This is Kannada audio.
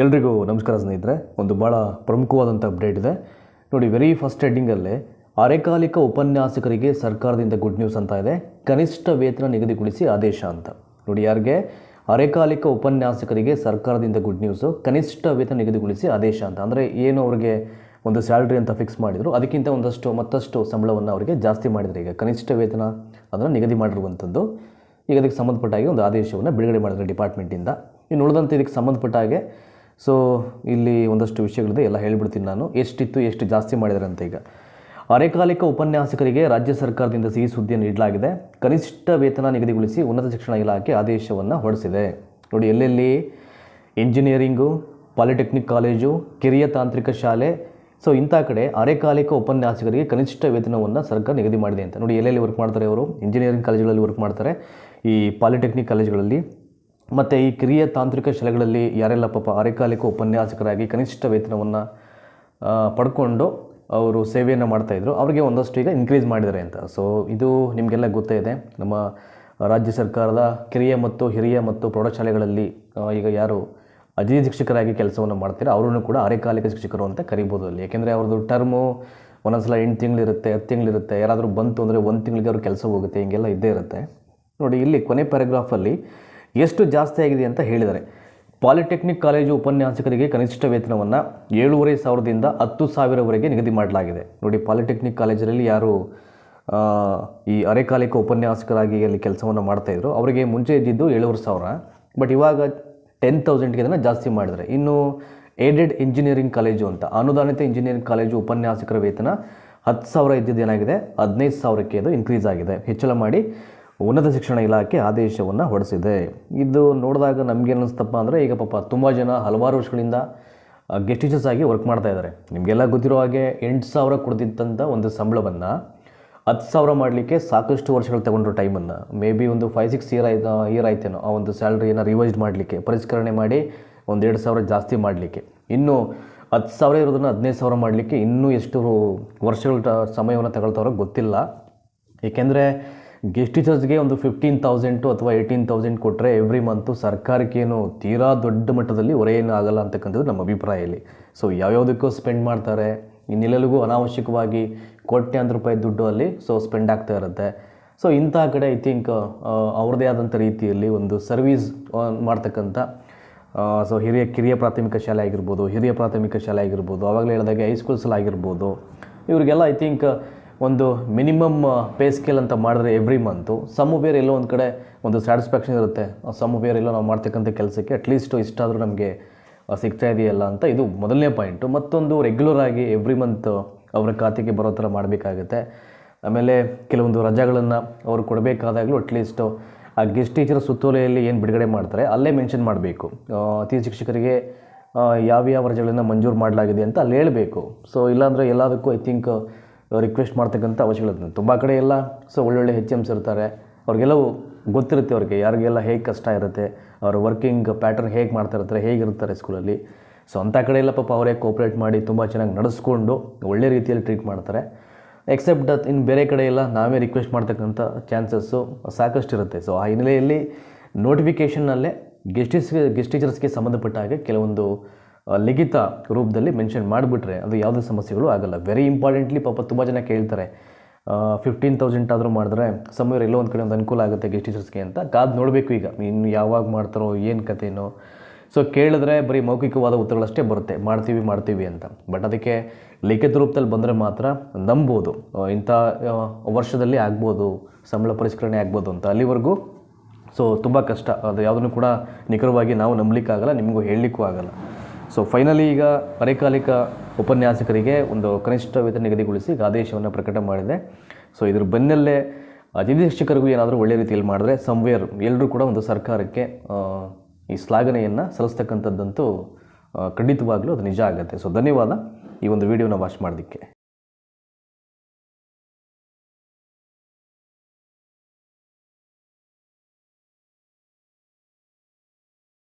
ಎಲ್ರಿಗೂ ನಮಸ್ಕಾರ ಸ್ನೇಹಿತರೆ. ಒಂದು ಭಾಳ ಪ್ರಮುಖವಾದಂಥ ಅಪ್ಡೇಟ್ ಇದೆ. ನೋಡಿ ವೆರಿ ಫಸ್ಟ್ ಹೆಡ್ಡಿಂಗಲ್ಲೇ ಅರೆಕಾಲಿಕ ಉಪನ್ಯಾಸಕರಿಗೆ ಸರ್ಕಾರದಿಂದ ಗುಡ್ ನ್ಯೂಸ್ ಅಂತ ಇದೆ. ಕನಿಷ್ಠ ವೇತನ ನಿಗದಿಗೊಳಿಸಿ ಆದೇಶ ಅಂತ. ನೋಡಿ, ಯಾರಿಗೆ? ಅರೆಕಾಲಿಕ ಉಪನ್ಯಾಸಕರಿಗೆ ಸರ್ಕಾರದಿಂದ ಗುಡ್ ನ್ಯೂಸು ಕನಿಷ್ಠ ವೇತನ ನಿಗದಿಗೊಳಿಸಿ ಆದೇಶ ಅಂತ. ಅಂದರೆ ಏನು ಅವರಿಗೆ ಒಂದು ಸ್ಯಾಲ್ರಿ ಅಂತ ಫಿಕ್ಸ್ ಮಾಡಿದರು, ಅದಕ್ಕಿಂತ ಒಂದಷ್ಟು, ಮತ್ತಷ್ಟು ಸಂಬಳವನ್ನು ಅವರಿಗೆ ಜಾಸ್ತಿ ಮಾಡಿದರು. ಈಗ ಕನಿಷ್ಠ ವೇತನ ಅದನ್ನು ನಿಗದಿ ಮಾಡಿರುವಂಥದ್ದು, ಈಗ ಅದಕ್ಕೆ ಸಂಬಂಧಪಟ್ಟ ಹಾಗೆ ಒಂದು ಆದೇಶವನ್ನು ಬಿಡುಗಡೆ ಮಾಡಿದ್ರು ಡಿಪಾರ್ಟ್ಮೆಂಟಿಂದ ಇನ್ನು ಉಳಿದಂತೆ ಇದಕ್ಕೆ ಸಂಬಂಧಪಟ್ಟ ಹಾಗೆ ಸೊ ಇಲ್ಲಿ ಒಂದಷ್ಟು ವಿಷಯಗಳಿದೆ, ಎಲ್ಲ ಹೇಳಿಬಿಡ್ತೀನಿ ನಾನು. ಎಷ್ಟಿತ್ತು, ಎಷ್ಟು ಜಾಸ್ತಿ ಮಾಡಿದ್ದಾರೆ ಈಗ. ಅರೆಕಾಲಿಕ ಉಪನ್ಯಾಸಕರಿಗೆ ರಾಜ್ಯ ಸರ್ಕಾರದಿಂದ ಸಿಹಿ ಸುದ್ದಿಯನ್ನು ನೀಡಲಾಗಿದೆ. ಕನಿಷ್ಠ ವೇತನ ನಿಗದಿಗೊಳಿಸಿ ಉನ್ನತ ಶಿಕ್ಷಣ ಇಲಾಖೆ ಆದೇಶವನ್ನು ಹೊರಡಿಸಿದೆ. ನೋಡಿ, ಎಲ್ಲೆಲ್ಲಿ ಇಂಜಿನಿಯರಿಂಗು ಪಾಲಿಟೆಕ್ನಿಕ್ ಕಾಲೇಜು, ಕಿರಿಯ ತಾಂತ್ರಿಕ ಶಾಲೆ, ಸೊ, ಇಂಥ ಕಡೆ ಅರೆಕಾಲಿಕ ಉಪನ್ಯಾಸಕರಿಗೆ ಕನಿಷ್ಠ ವೇತನವನ್ನು ಸರ್ಕಾರ ನಿಗದಿ ಮಾಡಿದೆ ಅಂತ. ನೋಡಿ, ಎಲ್ಲೆಲ್ಲಿ ವರ್ಕ್ ಮಾಡ್ತಾರೆ ಅವರು? ಇಂಜಿನಿಯರಿಂಗ್ ಕಾಲೇಜುಗಳಲ್ಲಿ ವರ್ಕ್ ಮಾಡ್ತಾರೆ. ಈ ಪಾಲಿಟೆಕ್ನಿಕ್ ಕಾಲೇಜುಗಳಲ್ಲಿ ಮತ್ತು ಈ ಕಿರಿಯ ತಾಂತ್ರಿಕ ಶಾಲೆಗಳಲ್ಲಿ ಯಾರೆಲ್ಲ ಪಾಪ ಅರೆಕಾಲಿಕ ಉಪನ್ಯಾಸಕರಾಗಿ ಕನಿಷ್ಠ ವೇತನವನ್ನು ಪಡ್ಕೊಂಡು ಅವರು ಸೇವೆಯನ್ನು ಮಾಡ್ತಾಯಿದ್ರು ಅವರಿಗೆ ಒಂದಷ್ಟು ಈಗ ಇನ್ಕ್ರೀಸ್ ಮಾಡಿದ್ದಾರೆ ಅಂತ. ಸೊ ಇದು ನಿಮಗೆಲ್ಲ ಗೊತ್ತೇ ಇದೆ. ನಮ್ಮ ರಾಜ್ಯ ಸರ್ಕಾರದ ಕಿರಿಯ ಮತ್ತು ಹಿರಿಯ ಮತ್ತು ಪ್ರೌಢಶಾಲೆಗಳಲ್ಲಿ ಈಗ ಯಾರು ಅಜಿ ಶಿಕ್ಷಕರಾಗಿ ಕೆಲಸವನ್ನು ಮಾಡ್ತಾರೆ ಅವರನ್ನು ಕೂಡ ಅರೆಕಾಲಿಕ ಶಿಕ್ಷಕರು ಅಂತ ಕರಿಬೋದು ಅಲ್ಲಿ. ಯಾಕೆಂದರೆ ಅವ್ರದ್ದು ಟರ್ಮು ಒಂದೊಂದ್ಸಲ ಎಂಟು ತಿಂಗಳಿರುತ್ತೆ, ಹತ್ತು ತಿಂಗಳಿರುತ್ತೆ, ಯಾರಾದರೂ ಬಂತು ಅಂದರೆ ಒಂದು ತಿಂಗಳಿಗೆ ಅವ್ರ ಕೆಲಸ ಹೋಗುತ್ತೆ, ಹಿಂಗೆಲ್ಲ ಇದ್ದೇ ಇರುತ್ತೆ. ನೋಡಿ, ಇಲ್ಲಿ ಕೊನೆ ಪ್ಯಾರಾಗ್ರಾಫಲ್ಲಿ ಎಷ್ಟು ಜಾಸ್ತಿ ಆಗಿದೆ ಅಂತ ಹೇಳಿದ್ದಾರೆ. ಪಾಲಿಟೆಕ್ನಿಕ್ ಕಾಲೇಜು ಉಪನ್ಯಾಸಕರಿಗೆ ಕನಿಷ್ಠ ವೇತನವನ್ನು ಏಳೂವರೆ ಸಾವಿರದಿಂದ ಹತ್ತು ಸಾವಿರವರೆಗೆ ನಿಗದಿ ಮಾಡಲಾಗಿದೆ. ನೋಡಿ, ಪಾಲಿಟೆಕ್ನಿಕ್ ಕಾಲೇಜಲ್ಲಿ ಯಾರು ಈ ಅರೆಕಾಲಿಕ ಉಪನ್ಯಾಸಕರಾಗಿ ಅಲ್ಲಿ ಕೆಲಸವನ್ನು ಮಾಡ್ತಾಯಿದ್ರು ಅವರಿಗೆ ಮುಂಚೆ ಇದ್ದಿದ್ದು ಏಳುವರೆ ಸಾವಿರ. ಬಟ್ ಇವಾಗ ಟೆನ್ ತೌಸಂಡ್ಗೆ ಅದನ್ನು ಜಾಸ್ತಿ ಮಾಡಿದರೆ ಇನ್ನು ಏಡೆಡ್ ಇಂಜಿನಿಯರಿಂಗ್ ಕಾಲೇಜು ಅಂತ, ಅನುದಾನಿತ ಇಂಜಿನಿಯರಿಂಗ್ ಕಾಲೇಜು ಉಪನ್ಯಾಸಕರ ವೇತನ ಹತ್ತು ಸಾವಿರ ಇದ್ದಿದ್ದು ಏನಾಗಿದೆ? ಹದಿನೈದು ಸಾವಿರಕ್ಕೆ ಅದು ಇನ್ಕ್ರೀಸ್ ಆಗಿದೆ. ಹೆಚ್ಚಳ ಮಾಡಿ ಉನ್ನತ ಶಿಕ್ಷಣ ಇಲಾಖೆ ಆದೇಶವನ್ನು ಹೊರಡಿಸಿದೆ. ಇದು ನೋಡಿದಾಗ ನಮಗೆ ಅನ್ನಿಸ್ತಪ್ಪ ಅಂದರೆ ಈಗ ಪಾಪ ತುಂಬ ಜನ ಹಲವಾರು ವರ್ಷಗಳಿಂದ ಗೆಸ್ಟ್ ಟೀಚರ್ಸ್ ಆಗಿ ವರ್ಕ್ ಮಾಡ್ತಾ ಇದ್ದಾರೆ. ನಿಮಗೆಲ್ಲ ಗೊತ್ತಿರೋ ಹಾಗೆ ಎಂಟು ಸಾವಿರ ಕೊಡ್ತಿದ್ದಂಥ ಒಂದು ಸಂಬಳವನ್ನು ಹತ್ತು ಸಾವಿರ ಮಾಡಲಿಕ್ಕೆ ಸಾಕಷ್ಟು ವರ್ಷಗಳು ತಗೊಂಡ್ರು ಟೈಮನ್ನು ಮೇ ಬಿ ಒಂದು ಫೈವ್ ಸಿಕ್ಸ್ ಇಯರ್ ಆಯ್ತು ಇಯರ್ ಆಯ್ತೇನೋ, ಆ ಒಂದು ಸ್ಯಾಲ್ರಿಯನ್ನು ರಿವೈಸ್ಡ್ ಮಾಡಲಿಕ್ಕೆ, ಪರಿಷ್ಕರಣೆ ಮಾಡಿ ಒಂದು ಎರಡು ಸಾವಿರ ಜಾಸ್ತಿ ಮಾಡಲಿಕ್ಕೆ. ಇನ್ನು ಹತ್ತು ಸಾವಿರ ಇರೋದನ್ನು ಹದಿನೈದು ಸಾವಿರ ಮಾಡಲಿಕ್ಕೆ ಇನ್ನೂ ಎಷ್ಟು ವರ್ಷಗಳ ಸಮಯವನ್ನು ತಗೊಳ್ತಾರೋ ಗೊತ್ತಿಲ್ಲ. ಏಕೆಂದರೆ ಗೆಸ್ಟ್ ಟೀಚರ್ಸ್ಗೆ ಒಂದು ಫಿಫ್ಟೀನ್ ತೌಸಂಡು ಅಥವಾ ಏಯ್ಟೀನ್ ತೌಸಂಡ್ ಕೊಟ್ಟರೆ ಎವ್ರಿ ಮಂತು ಸರ್ಕಾರಕ್ಕೇನು ತೀರಾ ದೊಡ್ಡ ಮಟ್ಟದಲ್ಲಿ ಹೊರೆಯೇನು ಆಗಲ್ಲ ಅಂತಕ್ಕಂಥದ್ದು ನಮ್ಮ ಅಭಿಪ್ರಾಯ ಇಲ್ಲಿ ಸೊ ಯಾವ್ಯಾವುದಕ್ಕೂ ಸ್ಪೆಂಡ್ ಮಾಡ್ತಾರೆ. ಇನ್ನೆಲ್ಲರಿಗೂ ಅನಾವಶ್ಯಕವಾಗಿ ಕೋಟ್ಯಾಂತರ ರೂಪಾಯಿ ದುಡ್ಡು ಅಲ್ಲಿ ಸೊ ಸ್ಪೆಂಡ್ ಆಗ್ತಾ ಇರುತ್ತೆ. ಸೊ ಇಂಥ ಕಡೆ ಐ ಥಿಂಕ್ ಅವ್ರದ್ದೇ ಆದಂಥ ರೀತಿಯಲ್ಲಿ ಒಂದು ಸರ್ವೀಸ್ ಮಾಡ್ತಕ್ಕಂಥ ಸೊ ಹಿರಿಯ, ಕಿರಿಯ ಪ್ರಾಥಮಿಕ ಶಾಲೆ ಆಗಿರ್ಬೋದು, ಹಿರಿಯ ಪ್ರಾಥಮಿಕ ಶಾಲೆ ಆಗಿರ್ಬೋದು ಆವಾಗಲೇ ಹೇಳಿದಾಗೆ ಹೈಸ್ಕೂಲ್ಸಲ್ಲಿ ಆಗಿರ್ಬೋದು, ಇವರಿಗೆಲ್ಲ ಐ ಥಿಂಕ್ ಒಂದು ಮಿನಿಮಮ್ ಪೇ ಸ್ಕೇಲ್ ಅಂತ ಮಾಡಿದ್ರೆ ಎವ್ರಿ ಮಂತು ಸಮ್ ವೇರ್ ಎಲ್ಲೋ ಒಂದು ಕಡೆ ಒಂದು ಸ್ಯಾಟಿಸ್ಫ್ಯಾಕ್ಷನ್ ಇರುತ್ತೆ. ಸಮ್ ವೇರ್ ಎಲ್ಲೋ ನಾವು ಮಾಡ್ತಕ್ಕಂಥ ಕೆಲಸಕ್ಕೆ ಅಟ್ಲೀಸ್ಟ್ ಇಷ್ಟಾದರೂ ನಮಗೆ ಸಿಗ್ತಾ ಇದೆಯಲ್ಲ ಅಂತ ಇದು ಮೊದಲನೇ ಪಾಯಿಂಟು ಮತ್ತೊಂದು ರೆಗ್ಯುಲರ್ ಆಗಿ ಎವ್ರಿ ಮಂತ್ ಅವರ ಖಾತೆಗೆ ಬರೋ ಥರ ಮಾಡಬೇಕಾಗುತ್ತೆ. ಆಮೇಲೆ ಕೆಲವೊಂದು ರಜಾಗಳನ್ನು ಅವರು ಕೊಡಬೇಕಾದಾಗಲೂ ಅಟ್ಲೀಸ್ಟು ಆ ಗೆಸ್ಟ್ ಟೀಚರ್ ಸುತ್ತೋಲೆಯಲ್ಲಿ ಏನು ಬಿಡುಗಡೆ ಮಾಡ್ತಾರೆ ಅಲ್ಲೇ ಮೆನ್ಷನ್ ಮಾಡಬೇಕು. ಅತಿಥಿ ಶಿಕ್ಷಕರಿಗೆ ಯಾವ್ಯಾವ ರಜೆಗಳನ್ನು ಮಂಜೂರು ಮಾಡಲಾಗಿದೆ ಅಂತ ಅಲ್ಲಿ ಹೇಳಬೇಕು. ಸೊ ಇಲ್ಲಾಂದರೆ ಎಲ್ಲದಕ್ಕೂ ಐ ಥಿಂಕ್ ರಿಕ್ವೆಸ್ಟ್ ಮಾಡ್ತಕ್ಕಂಥ ಅವಶ್ಯಕತೆ ತುಂಬ ಕಡೆ ಎಲ್ಲ, ಸೊ ಒಳ್ಳೊಳ್ಳೆ ಹೆಚ್ ಎಮ್ಸ್ ಇರ್ತಾರೆ. ಅವ್ರಿಗೆಲ್ಲವೂ ಗೊತ್ತಿರುತ್ತೆ ಅವ್ರಿಗೆ. ಯಾರಿಗೆಲ್ಲ ಹೇಗೆ ಕಷ್ಟ ಇರುತ್ತೆ, ಅವ್ರ ವರ್ಕಿಂಗ್ ಪ್ಯಾಟರ್ನ್ ಹೇಗೆ ಮಾಡ್ತಾಯಿರ್ತಾರೆ ಹೇಗಿರ್ತಾರೆ ಸ್ಕೂಲಲ್ಲಿ ಸೊ ಅಂಥ ಕಡೆ ಎಲ್ಲ ಪಾಪ ಅವರೇ ಕೋಪ್ರೇಟ್ ಮಾಡಿ ತುಂಬ ಚೆನ್ನಾಗಿ ನಡೆಸ್ಕೊಂಡು ಒಳ್ಳೆ ರೀತಿಯಲ್ಲಿ ಟ್ರೀಟ್ ಮಾಡ್ತಾರೆ. ಎಕ್ಸೆಪ್ಟ್ ಅದು ಇನ್ನು ಬೇರೆ ಕಡೆ ಎಲ್ಲ ನಾವೇ ರಿಕ್ವೆಸ್ಟ್ ಮಾಡ್ತಕ್ಕಂಥ ಚಾನ್ಸಸ್ಸು ಸಾಕಷ್ಟು ಇರುತ್ತೆ ಸೊ ಆ ಹಿನ್ನೆಲೆಯಲ್ಲಿ ನೋಟಿಫಿಕೇಷನ್ನಲ್ಲೇ ಗೆಸ್ಟಿಸ್ಗೆ ಗೆಸ್ಟ್ ಟೀಚರ್ಸ್ಗೆ ಸಂಬಂಧಪಟ್ಟ ಹಾಗೆ ಕೆಲವೊಂದು ಲಿಖಿತ ರೂಪದಲ್ಲಿ ಮೆನ್ಷನ್ ಮಾಡಿಬಿಟ್ರೆ ಅದು ಯಾವುದೇ ಸಮಸ್ಯೆಗಳು ಆಗಲ್ಲ. ವೆರಿ ಇಂಪಾರ್ಟೆಂಟ್ಲಿ ಪಾಪ ತುಂಬ ಜನ ಕೇಳ್ತಾರೆ ಫಿಫ್ಟೀನ್ ತೌಸಂಡ್ ಆದರೂ ಮಾಡಿದ್ರೆ ಸಮಯ ಎಲ್ಲೋ ಒಂದು ಕಡೆ ಒಂದು ಅನುಕೂಲ ಆಗುತ್ತೆ ಗೆಸ್ಟ್ ಟೀಚರ್ಸ್ಗೆ ಅಂತ. ಕಾದು ನೋಡಬೇಕು ಈಗ. ಇನ್ನು ಯಾವಾಗ ಮಾಡ್ತಾರೋ, ಏನು ಕಥೆನೋ. ಸೊ ಕೇಳಿದ್ರೆ ಬರೀ ಮೌಖಿಕವಾದ ಉತ್ತರಗಳಷ್ಟೇ ಬರುತ್ತೆ. ಮಾಡ್ತೀವಿ ಮಾಡ್ತೀವಿ ಅಂತ. ಬಟ್ ಅದಕ್ಕೆ ಲಿಖಿತ ರೂಪದಲ್ಲಿ ಬಂದರೆ ಮಾತ್ರ ನಂಬೋದು. ಇಂಥ ವರ್ಷದಲ್ಲಿ ಆಗ್ಬೋದು, ಸಂಬಳ ಪರಿಷ್ಕರಣೆ ಆಗ್ಬೋದು ಅಂತ ಅಲ್ಲಿವರೆಗೂ. ಸೊ ತುಂಬ ಕಷ್ಟ. ಅದು ಯಾವುದನ್ನು ಕೂಡ ನಿಖರವಾಗಿ ನಾವು ನಂಬಲಿಕ್ಕಾಗಲ್ಲ, ನಿಮಗೂ ಹೇಳಲಿಕ್ಕೂ ಆಗಲ್ಲ. ಸೊ ಫೈನಲಿ ಈಗ ಅರೆಕಾಲಿಕ ಉಪನ್ಯಾಸಕರಿಗೆ ಒಂದು ಕನಿಷ್ಠ ವೇತನ ನಿಗದಿಗೊಳಿಸಿ ಆದೇಶವನ್ನು ಪ್ರಕಟ ಮಾಡಿದೆ. ಸೊ ಇದ್ರ ಬೆನ್ನಲ್ಲೇ ಅತಿಥಿ ಶಿಕ್ಷಕರಿಗೂ ಏನಾದರೂ ಒಳ್ಳೆಯ ರೀತಿಯಲ್ಲಿ ಮಾಡಿದ್ರೆ ಸಂವೇರ್ ಎಲ್ಲರೂ ಕೂಡ ಒಂದು ಸರ್ಕಾರಕ್ಕೆ ಈ ಶ್ಲಾಘನೆಯನ್ನು ಸಲ್ಲಿಸ್ತಕ್ಕಂಥದ್ದಂತೂ ಖಂಡಿತವಾಗ್ಲೂ ಅದು ನಿಜ ಆಗುತ್ತೆ. ಸೊ ಧನ್ಯವಾದ ಈ ಒಂದು ವಿಡಿಯೋನ ವಾಚ್ ಮಾಡೋದಕ್ಕೆ